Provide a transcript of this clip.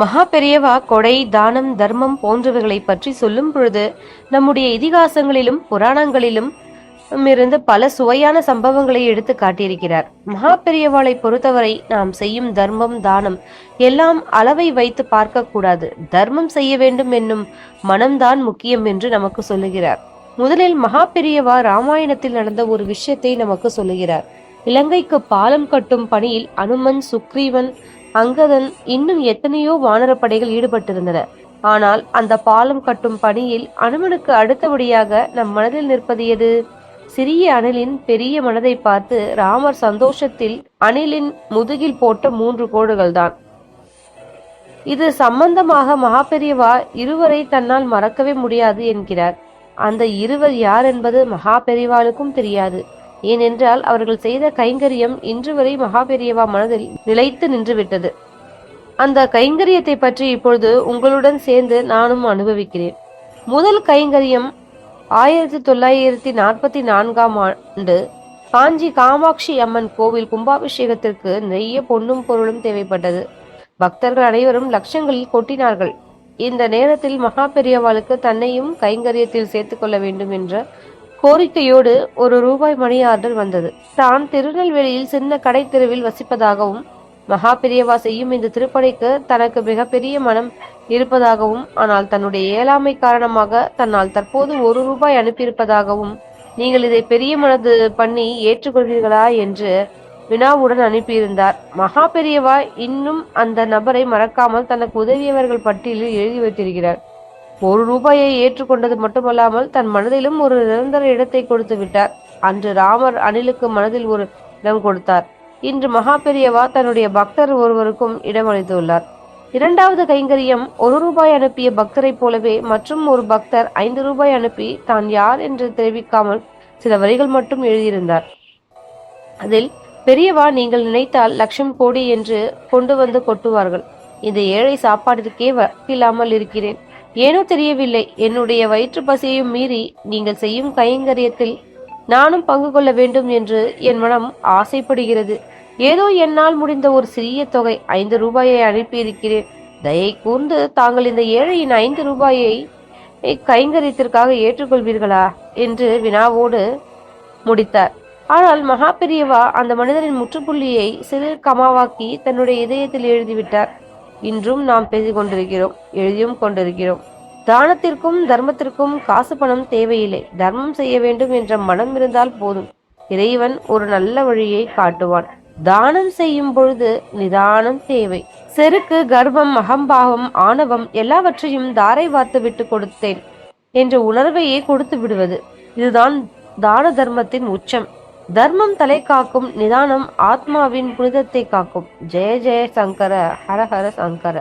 மகா பெரியவா கொடை தானம் தர்மம் போன்றவைகளை பற்றி சொல்லும் பொழுது நம்முடைய இதிகாசங்களிலும் புராணங்களிலும் இருந்து பல சுவையான சம்பவங்களை எடுத்து காட்டியிருக்கிறார். மகா பெரியவாளை பொறுத்தவரை நாம் செய்யும் தர்மம் தானம் எல்லாம் அளவை வைத்து பார்க்க கூடாது தர்மம் செய்ய வேண்டும் என்னும் மனம்தான் முக்கியம் என்று நமக்கு சொல்லுகிறார். முதலில் மகா பெரியவா ராமாயணத்தில் நடந்த ஒரு விஷயத்தை நமக்கு சொல்லுகிறார். இலங்கைக்கு பாலம் கட்டும் பணியில் அனுமன் சுக்ரீவன் அங்கதன் இன்னும் எத்தனையோ வானரப்படைகள் ஈடுபட்டிருந்தன. ஆனால் அந்த பாலம் கட்டும் பணியில் அனுமனுக்கு அடுத்தபடியாக நம் மனதில் நிற்பது எது? சிறிய அணிலின் பெரிய மனதை பார்த்து ராமர் சந்தோஷத்தில் அணிலின் முதுகில் போட்ட மூன்று கோடுகள்தான். இது சம்பந்தமாக மகாபெரியவா இருவரை தன்னால் மறக்கவே முடியாது என்கிறார். அந்த இருவர் யார் என்பது மகாபெரிவாளுக்கும் தெரியாது. ஏனென்றால் அவர்கள் செய்த கைங்கரியம் இன்று வரை மகாபெரியவா மனதில் நிலைத்து நின்றுவிட்டது. அந்த கைங்கரியத்தை பற்றி இப்பொழுது உங்களுடன் சேர்ந்து நானும் அனுபவிக்கிறேன். முதல் கைங்கரியம் ஆயிரத்தி தொள்ளாயிரத்தி நாற்பத்தி நான்காம் ஆண்டு காஞ்சி காமாட்சி அம்மன் கோவில் கும்பாபிஷேகத்திற்கு நிறைய பொன்னும் பொருளும் தேவைப்பட்டது. பக்தர்கள் அனைவரும் லட்சங்களில் கொட்டினார்கள். இந்த நேரத்தில் மகா பெரியவாளுக்கு தன்னையும் கைங்கரியத்தில் சேர்த்துக்கொள்ள வேண்டும் என்ற கோரிக்கையோடு ஒரு ரூபாய் மணி ஆர்டர் வந்தது. தான் திருநெல்வேலியில் சின்ன கடை தெருவில் வசிப்பதாகவும் மகா பெரியவா செய்யும் இந்த திருப்பணிக்கு தனக்கு மிகப்பெரிய மனம் இருப்பதாகவும் ஆனால் தன்னுடைய இயலாமை காரணமாக தன்னால் தற்போது ஒரு ரூபாய் அனுப்பியிருப்பதாகவும் நீங்கள் இதை பெரிய மனது பண்ணி ஏற்றுக்கொள்வீர்களா என்று வினாவுடன் அனுப்பியிருந்தார். மகா பெரியவா இன்னும் அந்த நபரை மறக்காமல் தனக்கு உதவியவர்கள் பட்டியலில் எழுதி வைத்திருக்கிறார். ஒரு ரூபாயை ஏற்றுக்கொண்டது மட்டுமல்லாமல் தன் மனதிலும் ஒரு நிரந்தர இடத்தை கொடுத்து விட்டார். அன்று ராமர் அணிலுக்கு மனதில் ஒரு இடம் கொடுத்தார். இன்று மகா பெரியவா தன்னுடைய பக்தர் ஒருவருக்கும் இடமளித்துள்ளார். இரண்டாவது கைங்கரியம் ஒரு ரூபாய் அனுப்பிய பக்தரைப் போலவே மற்றும் ஒரு பக்தர் ஐந்து ரூபாய் அனுப்பி தான் யார் என்று தெரிவிக்காமல் சில வரிகள் மட்டும் எழுதியிருந்தார். அதில் பெரியவா நீங்கள் நினைத்தால் லட்சம் கோடி என்று கொண்டு வந்து கொட்டுவார்கள். இந்த ஏழை சாப்பாட்டிற்கே இல்லாமல் இருக்கிறேன். ஏனோ தெரியவில்லை. என்னுடைய வயிற்று பசியையும் மீறி நீங்கள் செய்யும் கைங்கரியத்தில் நானும் பங்கு கொள்ள வேண்டும் என்று என் மனம் ஆசைப்படுகிறது. ஏதோ என்னால் முடிந்த ஒரு சிறிய தொகை ஐந்து ரூபாயை அனுப்பியிருக்கிறேன். தயை கூர்ந்து தாங்கள் இந்த ஏழையின் ஐந்து ரூபாயை கைங்கரியத்திற்காக ஏற்றுக்கொள்வீர்களா? என்று வினாவோடு முடித்தார். ஆனால் மகா பெரியவா அந்த மனிதரின் முற்றுப்புள்ளியை சிறு கமாவாக்கி தன்னுடைய இதயத்தில் எழுதிவிட்டார். இன்றும் நாம் பேசிக் கொண்டிருக்கிறோம் எழுதியும் கொண்டிருக்கிறோம். தானத்திற்கும் தர்மத்திற்கும் காசு பணம் தேவையில்லை. தர்மம் செய்ய வேண்டும் என்ற மனம் இருந்தால் போதும். இறைவன் ஒரு நல்ல வழியை காட்டுவான். தானம் செய்யும் பொழுது நிதானம் தேவை. செருக்கு கர்வம் அகம்பாவம் ஆணவம் எல்லாவற்றையும் தாரை வார்த்து விட்டு கொடுத்தேன் என்ற உணர்வையே கொடுத்து விடுவது. இதுதான் தான தர்மத்தின் உச்சம். தர்மம் தலை காக்கும் நிதானம் ஆத்மாவின் புனிதத்தை காக்கும். ஜெய ஜெய சங்கர ஹர ஹர சங்கர.